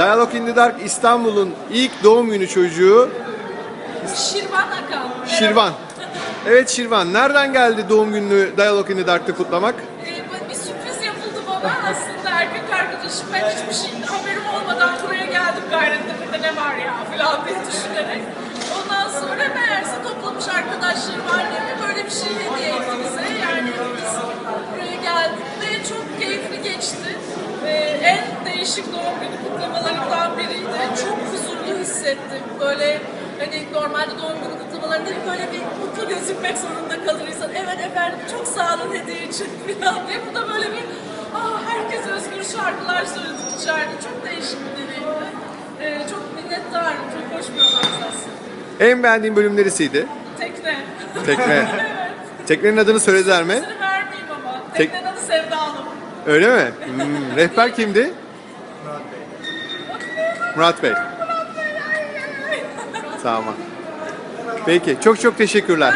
Dialog in the Dark İstanbul'un ilk doğum günü çocuğu Şirvan Akan. Şirvan. Evet Şirvan, nereden geldi doğum gününü Dialog in the Dark'ta kutlamak? Ee, bir sürpriz yapıldı bana aslında erkek arkadaşım ben hiçbir şey haberim olmadan buraya geldim Gayrettepe'de ne var ya falan diye düşünerek. Ondan sonra meğerse toplamış arkadaşlarım annemi böyle bir şey hediye etti bize. Yani biz buraya geldik ve çok keyifli geçti. Ee, en değişik doğum günü kutlamalarından Böyle hani normalde doğum günü kutlamalarında hep böyle bir mutlu gözükmek zorunda kalır insan. Evet efendim çok sağ olun hediye için falan diye. Bu da böyle bir ah herkes özgür şarkılar söyledi içeride. Çok değişik bir deneyimdi. Ee, çok minnettarım. Çok hoş bir organizasyon. En beğendiğin bölüm neresiydi? Tekne. Tekne. evet. Teknenin adını söylediler mi? İsmini vermeyeyim ama. Tek- Teknenin adı Sevda Hanım. Öyle mi? Hmm, Rehber kimdi? Murat Bey. Tamam. Peki, çok çok teşekkürler.